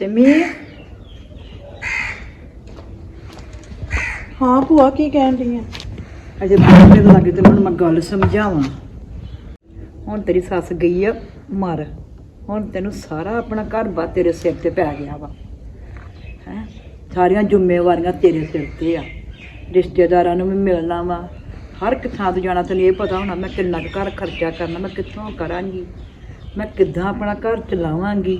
ਸਿਮੀ ਹਾਂ ਭੂਆ ਕੀ ਕਹਿਣ ਰਹੀ ਹੈ ਅਜੇ ਬੋਲਣ ਲੱਗੇ ਤੇ ਮੈਂ ਗੱਲ ਸਮਝਾਵਾਂ। ਹੁਣ ਤੇਰੀ ਸੱਸ ਗਈ ਆ ਮਰ। ਹੁਣ ਤੈਨੂੰ ਸਾਰਾ ਆਪਣਾ ਘਰ ਬਾ ਤੇਰੇ ਸਿਰ ਤੇ ਪੈ ਗਿਆ ਵਾ। ਹੈ? ਸਾਰੀਆਂ ਜ਼ਿੰਮੇਵਾਰੀਆਂ ਤੇਰੇ ਸਿਰ ਤੇ ਆ। ਰਿਸ਼ਤੇਦਾਰਾਂ ਨੂੰ ਵੀ ਮਿਲਣਾ ਵਾ। ਹਰ ਇੱਕ ਥਾਂ ਤੇ ਜਾਣਾ ਤੈਨੂੰ ਇਹ ਪਤਾ ਹੋਣਾ ਮੈਂ ਕਿੰਨਾ ਕੁ ਘਰ ਖਰਚਾ ਕਰਨਾ ਮੈਂ ਕਿੱਥੋਂ ਕਰਾਂਗੀ? ਮੈਂ ਕਿੱਦਾਂ ਆਪਣਾ ਘਰ ਚਲਾਵਾਂਗੀ?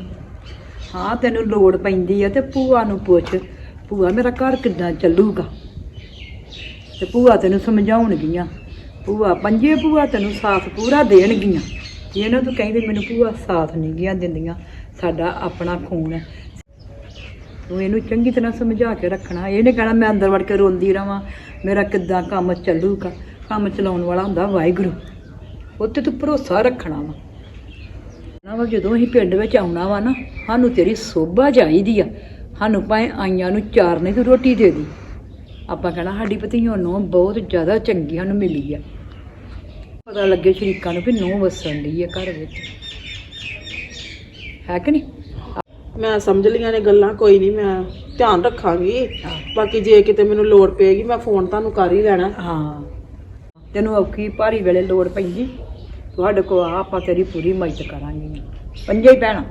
ਹਾਂ, ਤੈਨੂੰ ਲੋੜ ਪੈਂਦੀ ਆ ਤੇ ਭੂਆ ਨੂੰ ਪੁੱਛ, ਭੂਆ ਮੇਰਾ ਘਰ ਕਿੱਦਾਂ ਚੱਲੂਗਾ? ਤੇ ਭੂਆ ਤੈਨੂੰ ਸਮਝਾਉਣਗੀਆਂ। ਭੂਆ ਪੰਜੇ ਭੂਆ ਤੈਨੂੰ ਸਾਥ ਪੂਰਾ ਦੇਣਗੀਆਂ। ਜੇ ਇਹਨਾਂ ਤੂੰ ਕਹਿੰਦੀ ਮੈਨੂੰ ਭੂਆ ਸਾਥ ਨਹੀਂ ਗਿਆ ਦਿੰਦੀਆਂ, ਸਾਡਾ ਆਪਣਾ ਖੂਨ ਹੈ। ਤੂੰ ਇਹਨੂੰ ਚੰਗੀ ਤਰ੍ਹਾਂ ਸਮਝਾ ਕੇ ਰੱਖਣਾ। ਇਹਨੇ ਕਹਿਣਾ, ਮੈਂ ਅੰਦਰ ਵੜ ਕੇ ਰੋਂਦੀ ਰਵਾਂ। ਮੇਰਾ ਕਿੱਦਾਂ ਕੰਮ ਚੱਲੂਗਾ? ਕੰਮ ਚਲਾਉਣ ਵਾਲਾ ਹੁੰਦਾ ਵਾਹਿਗੁਰੂ। ਉੱਤੇ ਤੂੰ ਭਰੋਸਾ ਰੱਖਣਾ ਵਾ। ਨਾ ਵਾ ਜਦੋਂ ਅਸੀਂ ਪਿੰਡ ਵਿੱਚ ਆਉਣਾ ਵਾ ਨਾ ਸਾਨੂੰ ਤੇਰੀ ਸੋਭਾ ਚਾਹੀਦੀ ਆ। ਸਾਨੂੰ ਭਾਵੇਂ ਆਈਆਂ ਨੂੰ ਚਾਰ ਨਹੀਂ ਤੂੰ ਰੋਟੀ ਦੇ ਦੀ। ਆਪਾਂ ਕਹਿਣਾ ਸਾਡੀ ਭਤੀਓ ਨੂੰ ਬਹੁਤ ਜ਼ਿਆਦਾ ਚੰਗੀ ਸਾਨੂੰ ਮਿਲੀ ਆ। ਪਤਾ ਲੱਗੇ ਸ਼ਰੀਕਾਂ ਨੂੰ ਵੀ ਨੋ ਵਸਣ ਦੀ ਆ ਘਰ ਵਿੱਚ। ਹੈ ਕਿ ਨਹੀਂ? ਮੈਂ ਸਮਝ ਲਈਆਂ ਨੇ ਗੱਲਾਂ ਕੋਈ ਨਹੀਂ ਮੈਂ ਧਿਆਨ ਰੱਖਾਂਗੀ। ਬਾਕੀ ਜੇ ਕਿਤੇ ਮੈਨੂੰ ਲੋੜ ਪਏਗੀ ਮੈਂ ਫੋਨ ਤੁਹਾਨੂੰ ਕਰ ਹੀ ਲੈਣਾ। ਹਾਂ। ਤੈਨੂੰ ਔਖੀ ਭਾਰੀ ਵੇਲੇ ਲੋੜ ਪੈਂਦੀ। ਤੁਹਾਡੇ ਕੋਲ ਆ ਆਪਾਂ ਤੇਰੀ ਪੂਰੀ ਮਦਦ ਕਰਾਂਗੇ। ਪੰਜੇ ਹੀ ਭੈਣਾਂ।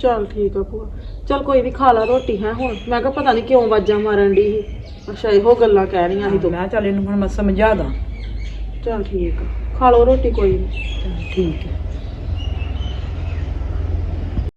ਚਲ ਠੀਕ ਆ ਭੂਆ। ਚਲ ਕੋਈ ਨਹੀਂ ਖਾ ਲਾ ਰੋਟੀ ਹੈ ਹੁਣ। ਮੈਂ ਕਿਹਾ ਪਤਾ ਨਹੀਂ ਕਿਉਂ ਆਵਾਜ਼ਾਂ ਮਾਰਨ ਦੀ ਸੀ। ਅੱਛਾ ਇਹੋ ਗੱਲਾਂ ਕਹਿਣੀਆਂ ਸੀ ਤੂੰ। ਮੈਂ ਚੱਲ ਇਹਨੂੰ ਹੁਣ ਮੈਂ ਸਮਝਾ ਦਾਂ। ਚਲ ਠੀਕ ਆ। ਖਾ ਲਓ ਰੋਟੀ ਕੋਈ ਨਹੀਂ ਚੱਲ ਠੀਕ ਹੈ